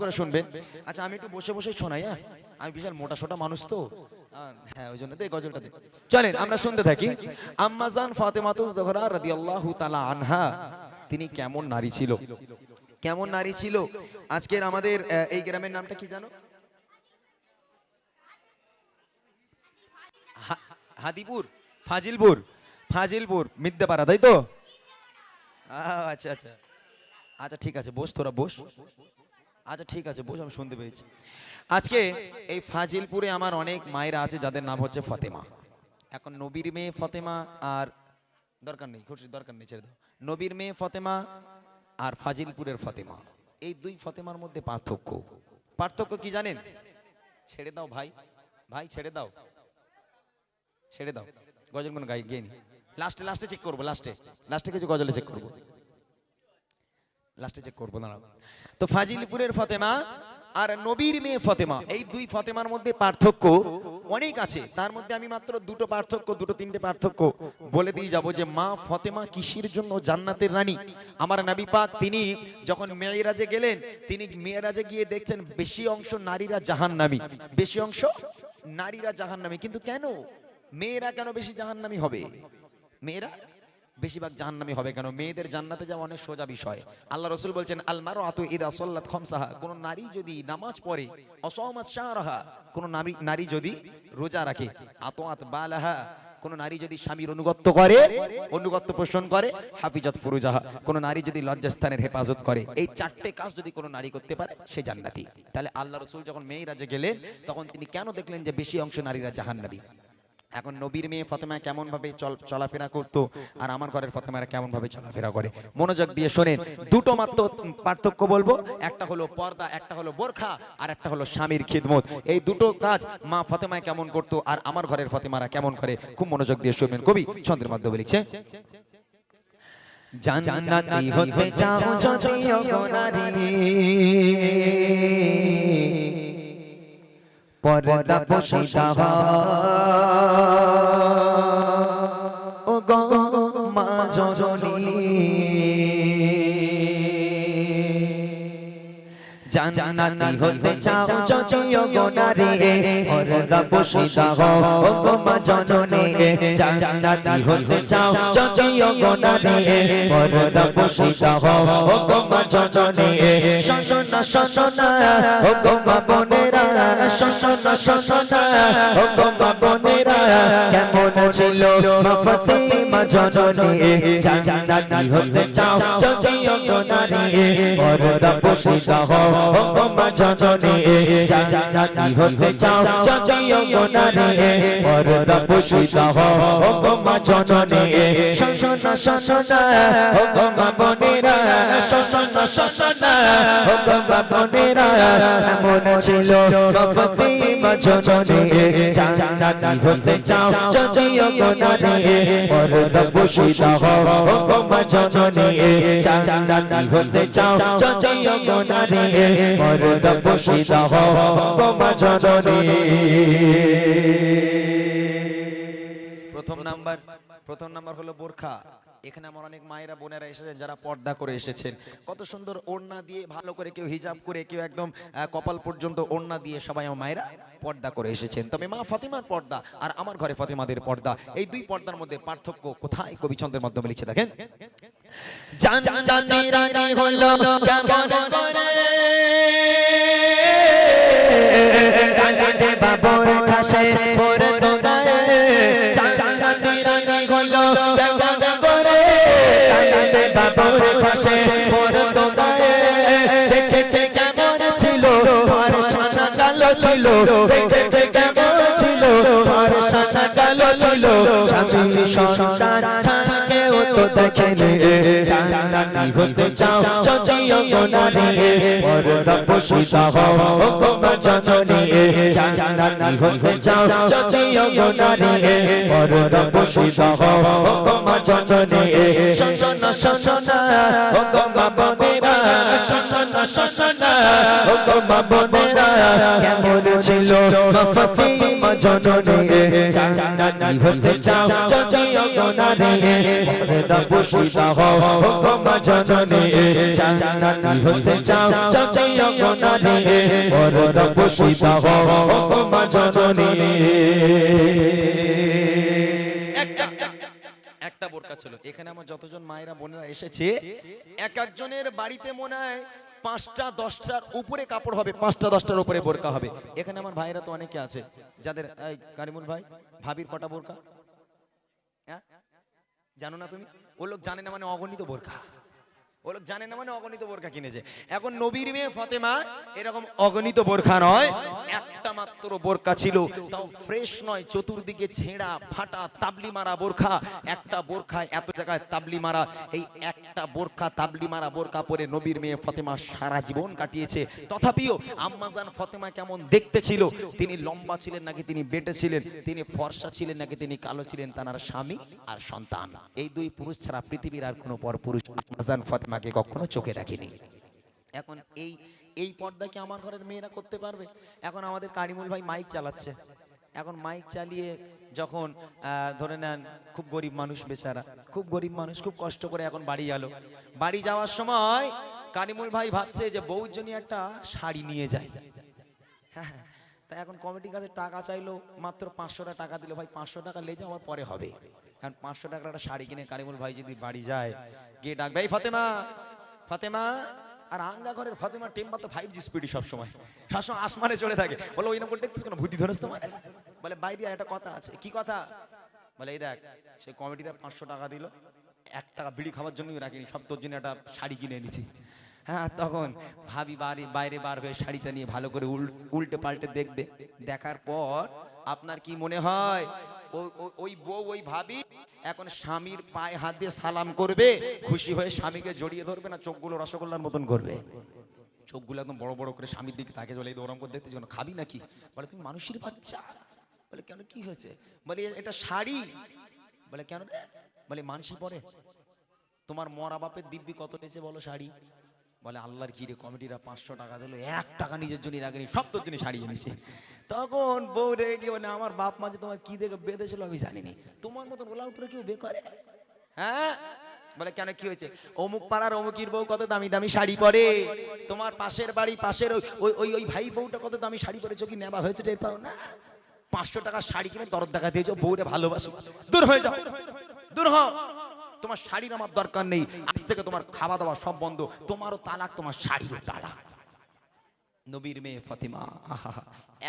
করে শুনবেন আচ্ছা আমি একটু বসে বসে শোনাই হ্যাঁ? আমি বিশাল মোটা সোটা মানুষ তো। হ্যাঁ ওই জন্য দে গজলটা দে। চলেন, আমরা শুনতে থাকি। আম্মাজান ফাতেমাতু জোহরা রাদিয়াল্লাহু তাআলা আনহা, তিনি কেমন নারী ছিল? কেমন নারী ছিল? আজকের আমাদের এই গ্রামের নামটা কি জানো? হাদিপুর, ফাজিলপুর ফাজিলপুর, মিদ্যাপাড়া, তাই তো? আচ্ছা আচ্ছা। আচ্ছা ঠিক আছে, বস, তোরা বস। আচ্ছা ঠিক আছে বস আমি শুনতে পেয়েছি। আজকে এই ফাজিলপুরে আমার অনেক মায়েরা আছে, যাদের নাম হচ্ছে ফতেমা। এখন নবীর মেয়ে ফতেমা আর দরকার নেই খুশি দরকার নেই, ছেড়ে দাও। নবীর মেয়ে ফতেমা আর ফাজিলপুরের ফতেমা, এই দুই ফতেমার মধ্যে পার্থক্য। পার্থক্য কি জানেন? ছেড়ে দাও ভাই ভাই ছেড়ে দাও ছেড়ে দাও। গজল কোনো গাই, গিয়ে নি। লাস্টে লাস্টে চেক করব লাস্টে লাস্টে কিছু গজলে চেক করব। লাস্টে চেক করব, দাঁড়াও। তো ফাজিলপুরের ফতেমা আর নবীর মেয়ে ফতেমা, এই দুই ফতেমার মধ্যে পার্থক্য অনেক আছে। তার মধ্যে আমি মাত্র দুটো পার্থক্য, দুটো তিনটে পার্থক্য বলে দিয়ে যাব যে মা ফতেমা কিসের জন্য জান্নাতের রানী? আমার নবী পাক তিনি যখন মেয়েরাজে গেলেন, তিনি মেয়েরাজে গিয়ে দেখছেন বেশি অংশ নারীরা জাহান্নামী। বেশি অংশ নারীরা জাহান্নামী। কিন্তু কেন? মেয়েরা কেন বেশি জাহান্নামী হবে? মেয়েরা বেশিরভাগ জাহান্নামী হবে কেন? মেয়েদের জান্নাতে যাওয়া অনেক সোজা বিষয়। আল্লাহ রসুল বলছেন আলমারো আতু ইদা সল্লাত খমসাহা। কোন নারী যদি নামাজ পড়ে অসহমত শাহরাহা, কোন নারী নারী যদি রোজা রাখে আতোয়াত বালাহা, কোন নারী যদি স্বামীর অনুগত্য করে, অনুগত্য পোষণ করে, হাফিজত ফুরুজাহা, কোন নারী যদি লজ্জাস্থানের হেফাজত করে, এই চারটে কাজ যদি কোনো নারী করতে পারে, সে জান্নাতি। তাহলে আল্লাহ রসুল যখন মেয়েরা যে গেলেন, তখন তিনি কেন দেখলেন যে বেশি অংশ নারীরা জাহান্নাবী এখন নবীর মেয়ে ফতেমা কেমন ভাবে চলাফেরা করতো, আর আমার ঘরের ফতেমারা কেমন ভাবে চলাফেরা করে? মনোযোগ দিয়ে শোনেন, দুটো মাত্র পার্থক্য বলব, একটা হলো পর্দা, একটা হলো বোরখা, আর একটা হলো স্বামীর খিদমত। এই দুটো কাজ মা ফতেমায় কেমন করতো, আর আমার ঘরের ফতেমারা কেমন করে? খুব মনোযোগ দিয়ে শুনবেন কবি ছন্দের মাধ্যমে লিখছে, জান্নাতি হতে চাও যদি নারী পর্দা বসিতা ও গো মা জননী। হতে চাও যদি ও গো নারী। পর্দা বসিতা ও গো মা জননী। জান্নাতি হতে চাও যদি ও গো নারী। পর্দা বসিতা ও গো মা জননী। শোনা শোনা ও গো মা বোনেরা শোনা শোনা শোনা শোনা ও গো মা বোনেরা শোনা শোনা ও গো মা বোনেরা কেমন ছিল প্রথম নাম্বার। প্রথম নাম্বার হলো বোরখা এখানে আমার অনেক মায়েরা বোনেরা এসেছেন যারা পর্দা করে এসেছেন কত সুন্দর ওড়না দিয়ে ভালো করে কেউ হিজাব করে কেউ একদম কপাল পর্যন্ত ওড়না দিয়ে সবাই আমার মায়েরা পর্দা করে এসেছেন তবে মা ফাতিমার পর্দা আর আমার ঘরে ফাতিমাদের পর্দা এই দুই পর্দার মধ্যে পার্থক্য কোথায় কবিচন্দ্রের মাধ্যমে লিখে দেখেন হলো কেমন করে। ডালিতে বাবর খাসে পরে তো গায়ে দেখে কে কেমন ছিল? আর সানা কালো ছিল। দেখে কেমন ছিল। স্বামী হতে চাও, যদিও গো নারী পর্দা বসিতা হও গো জননী জান্নাতি হতে চাও, যদিও গো নারী পর্দা বসিতা হও গো জননী শোনা ও গো মা কেমন ছিল? একটা বোরকা ছিল। এখানে আমার যতজন মায়েরা বোনেরা এসেছে, এক একজনের বাড়িতে মনে হয় পাঁচটা, দশটার উপরে কাপড় হবে, পাঁচটা, দশটার উপরে বোরকা হবে। এখানে আমার ভাইরা তো অনেকে আছে, যাদের কারিমুল ভাই, ভাবির কটা বোরকা? হ্যাঁ? জানো না তুমি? ও লোক জানে না মানে অগণিত বোরকা। ও লোক জানে না মানে অগণিত বোরখা কিনেছে। এখন নবীর মেয়ে ফতেমা এরকম অগণিত বোরখা নয় একটা মাত্র বোরকা ছিল। তাও ফ্রেশ নয় চতুর্দিকে ছেঁড়া ফাটা তাবলি মারা বোরখা। একটা বোরখায় এত জায়গায় তাবলি মারা। এই একটা বোরখা তাবলি মারা বোরখা পরে নবীর মেয়ে ফতেমা সারা জীবন কাটিয়েছে। তথাপিও আম্মাজান ফতেমা কেমন দেখতে ছিল? তিনি লম্বা ছিলেন নাকি তিনি বেটে ছিলেন? তিনি ফর্সা ছিলেন নাকি তিনি কালো ছিলেন? তার স্বামী আর সন্তান। এই দুই পুরুষ ছাড়া পৃথিবীর আর কোনো পর পুরুষ আম্মাজান ফতেমাকে কখনো চোখে রাখেনি। এখন এই এই পর্দা কি আমার ঘরের মেয়েরা করতে পারবে? এখন আমাদের কারিমুল ভাই মাইক চালাচ্ছে। এখন মাইক চালিয়ে যখন ধরে নেন, খুব গরিব মানুষ বেচারা, খুব গরিব মানুষ, খুব কষ্ট করে এখন বাড়ি গেল। বাড়ি যাওয়ার সময় কারিমুল ভাই ভাবছে যে বউর জন্য একটা শাড়ি নিয়ে যায়। হ্যাঁ তা এখন কমিটির কাছে টাকা চাইলো, মাত্র পাঁচশোটা টাকা দিল। ভাই, পাঁচশো টাকা লেগে আমার পরে হবে। কারণ পাঁচশো টাকার একটা শাড়ি কিনে কারিমুল ভাই যদি বাড়ি যায় গিয়ে ডাকবে? এই ফাতেমা ফাতেমা, আর আঙ্গা ঘরের ফাতেমা টেম্পা তো ফাইভ জি স্পিডি সবসময়। সবসময় আসমানে চলে থাকে। বলে ওই নম্বর দেখতেছ কোনো? ভূতি ধরেছ তোমার? বলে, বাইরে একটা কথা আছে। কি কথা? বলে, এই দেখ, সেই কমিটিটা পাঁচশো টাকা দিল, এক টাকা বিড়ি খাওয়ার জন্যই রাখিনি, সব তোর জন্য একটা শাড়ি কিনে এনেছি। হ্যাঁ তখন ভাবি বাড়ি, বাইরে বার হয়ে শাড়িটা নিয়ে ভালো করে উল- উল্টে পাল্টে দেখবে। দেখার পর আপনার কি মনে হয়? ওই বউ, ওই ভাবি এখন স্বামীর পায়ে হাত দিয়ে সালাম করবে, খুশি হয়ে স্বামীকে জড়িয়ে ধরবে না, চোখগুলো রসগোল্লার মতন করবে? চোখগুলো একদম বড় বড় করে স্বামীর দিকে তাকে চলে ওরম করে দেখতেছি কেন? খাবি নাকি? বলে, তুমি মানুষের বাচ্চা। বলে, কেন? কি হয়েছে? বলে এটা শাড়ি। বলে, কেন বলে, মানুষই পরে। তোমার মরা বাপের দিব্যি কত নিয়েছে বলো শাড়ি? বলে, আল্লাহর কি রে, কমিটিরা পাঁচশো টাকা দিল, এক টাকা নিজের জন্য রাখেনি, সব তোর জন্য শাড়ি এনেছে। তখন বউ রেগে গিয়ে বলে, আমার বাপ মা যে তোমার কি দেখে বেঁধেছিল আমি জানিনি। তোমার মতন ওলা উপরে কেউ বে করে? হ্যাঁ? বলে, কেন, কি হয়েছে? অমুক পাড়ার অমুকির বউ কত দামি দামি শাড়ি পরে। তোমার পাশের বাড়ি, পাশের ওই- ওই ওই ভাই বউটা কত দামি শাড়ি পরেছো কি নেওয়া হয়েছে টের পাও না? পাঁচশো টাকা শাড়ি কিনে দরদ দেখা দিয়েছ, বউরে ভালোবাসো। দূর হয়ে যাও, দূর হও। তোমার শাড়ির আমার দরকার নেই। আজ থেকে তোমার খাওয়া দাওয়া সব বন্ধ। তোমারও তালাক, তোমার শাড়িরও তালাক। নবীর মেয়ে ফাতিমা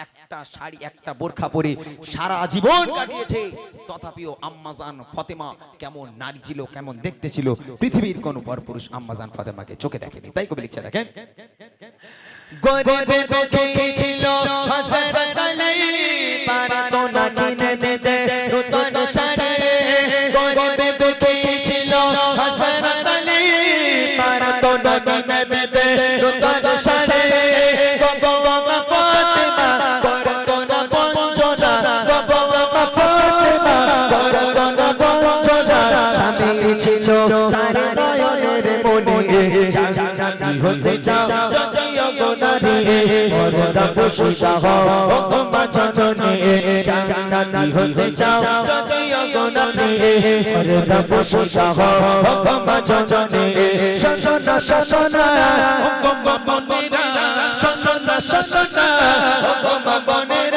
একটা শাড়ি, একটা বোরখা পরে সারা জীবন কাটিয়েছে। তথাপিও আম্মাজান ফাতেমা কেমন নারী ছিল, কেমন দেখতে ছিল, পৃথিবীর কোন পরপুরুষ আম্মাজান ফাতেমাকে চোখে দেখেনি। তাই কবি লিখছে, দেখেন। গরিবের দুঃখী ছিল, হযরত আলী, পারতো না কিনে কিনে দিতে নতুন গগমা ফাতেমা করতো না বঞ্চনা। গগমা ফাতেমা করতো না বঞ্চনা। স্বামী ছিল তার নয়নের মনে। জান্নাতি হতে চাও পর্দা পুশিদা হও ও মা হতে চাও। যদিও গোনারি পর্দা পুশিদা হও। ও মা জননী ও গো মনেরা শোনা শোনা ও গো মনেরা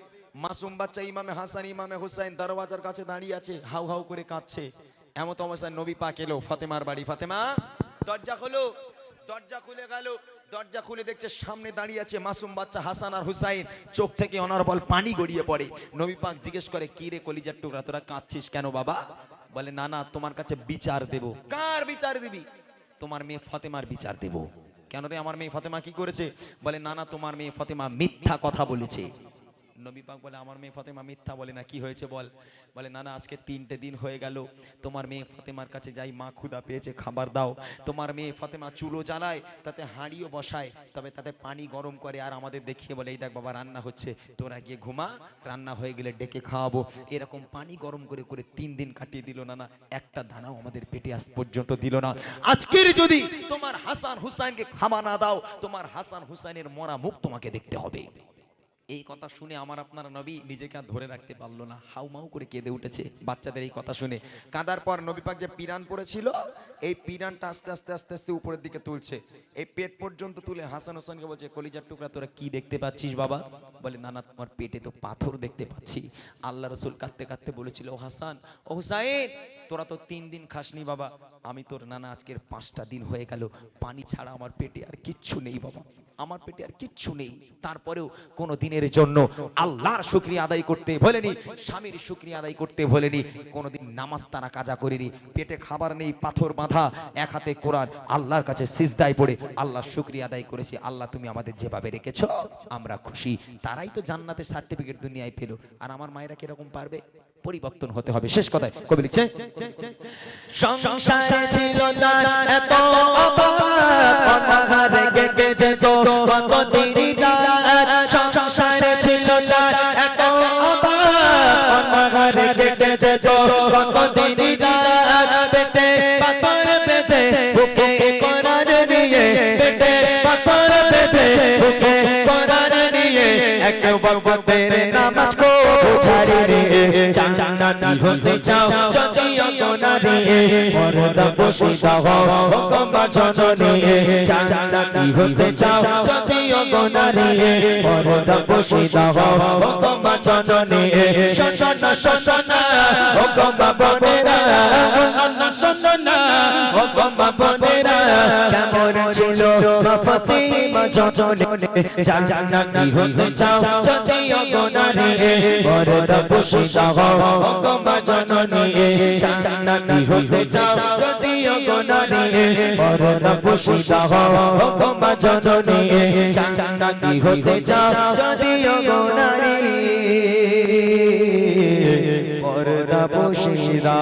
মাসুম বাচ্চা ইমামে হাসান, ইমামে হুসাইন দরওয়াজার কাছে দাঁড়িয়ে আছে, হাউ হাউ করে কাঁদছে। এমন অবস্থায় নবী পাক এলো, ফাতেমার বাড়ি। ফাতেমা, দরজা খোলো। দরজা খুলে গেল। দরজা খুলে দেখছে সামনে দাঁড়িয়ে আছে মাসুম বাচ্চা হাসান আর হুসাইন। চোখ থেকে অনর্বল পানি গড়িয়ে পড়ে। নবী পাক জিজ্ঞেস করে, কি রে কলিজার টুকরা, তোরা কাঁদছিস কেন বাবা? বলে, না না, তোমার কাছে বিচার দেব। কার বিচার দিবি? তোমার মেয়ে ফাতেমার বিচার দেব। কেন রে, আমার মেয়ে ফাতেমা কি করেছে? বলে, না না, তোমার মেয়ে ফাতেমা মিথ্যা কথা বলেছে। নবী পাক বলে, আমার মেয়ে ফাতেমা মিথ্যা বলে না, কি হয়েছে বল? বলে, না না, আজকে তিনটে দিন হয়ে গেল। তোমার মেয়ে ফাতেমার কাছে যাই, মা ক্ষুধা পেয়েছে, খাবার দাও। তোমার মেয়ে ফাতেমা চুলো জ্বালায়, তাতে হাঁড়িও বসায়, তবে তাতে পানি গরম করে, আর আমাদের দেখিয়ে বলে, এই দেখ বাবা, রান্না হচ্ছে, তোরা গিয়ে ঘুমা, রান্না হয়ে গেলে ডেকে খাওয়াবো। এরকম পানি গরম করে করে তিন দিন কাটিয়ে দিল, না না, একটা দানাও আমাদের পেটে আস পর্যন্ত দিল না। আজকের যদি তোমার হাসান হুসাইনকে খামা না দাও, তোমার হাসান হুসাইনের মরা মুখ তোমাকে দেখতে হবে। এই কথা শুনে আমার আপনার নবী নিজেকে আর ধরে রাখতে পারল না। হাউমাউ করে কেঁদে উঠেছে বাচ্চাদের এই কথা শুনে। কাঁদার পর নবী পাক যে পিরান পড়েছিল এই পিরানটা আস্তে আস্তে আস্তে আস্তে উপরের দিকে তুলছে। এই পেট পর্যন্ত তুলে হাসান হোসেনকে বলছে, কলিজার টুকরা, তোরা কি দেখতে পাচ্ছিস বাবা? বলে, না না, তোমার পেটে তো পাথর দেখতে পাচ্ছি। আল্লাহ রসুল কাঁদতে কাঁদতে বলেছিল, ও হাসান, ও হুসাইন তোরা তো তিন দিন খাসনি বাবা। আমি তোর নানা আজকের পাঁচটা দিন হয়ে গেল। পানি ছাড়া আমার পেটে আর কিচ্ছু নেই বাবা। আমার পেটে আর কিচ্ছু নেই। তারপরেও কোনো দিনের জন্য আল্লাহর শুক্রিয়া আদায় করতে বলেনি স্বামীর শুক্রিয়া আদায় করতে বলেনি কোনোদিন নামাজ তারা কাজা করিনি, পেটে খাবার নেই, পাথর বাঁধা, এক হাতে কোরআন আল্লাহর কাছে সিজদায় পড়ে আল্লাহর শুক্রিয়া আদায় করেছি। আল্লাহ, তুমি আমাদের যেভাবে রেখেছো, আমরা খুশি। তারাই তো জান্নাতের সার্টিফিকেট দুনিয়ায় পেল। আর আমার মায়েরা কীরকম পারবে? পরিবর্তন হতে হবে। শেষ কথায় কবি লিখছে সংসারে ছিল না এত অভাব অনাহারে কেটে যেত কত দিনই সংসারে ছিল না এত অভাব অনাহারে কেটে যেত কত দিনই পেটে পাথর পেতে বুকে করার নিয়ে পেটে পাথর পেতে বুকে করার নিয়ে এক বকতের নামাজ কো ছাড়ি রে জান্নাতি হতে চাও যদিও গোনারে পরদা বসিদা হও গম্বা জননে। জান্নাতি হতে চাও যদিও গোনারে পরদা বসিদা হও গম্বা জননে। শোষণ শোষণ ও গম্বা বনেরা, শোষণ শোষণ ও গম্বা বনেরা। কেমন ছিল ফাতিমা জননে? জান্নাতি হতে চাও যদিও গোনারে পরদা বসিদা হও গম্বা জননে। জান্নাতি হতে চাও, যদিও গোনারে পরদা বসিদা হও গম্বা জননে জান্নাতি হতে চাও, যদিও গোনারে পরদা বসিদা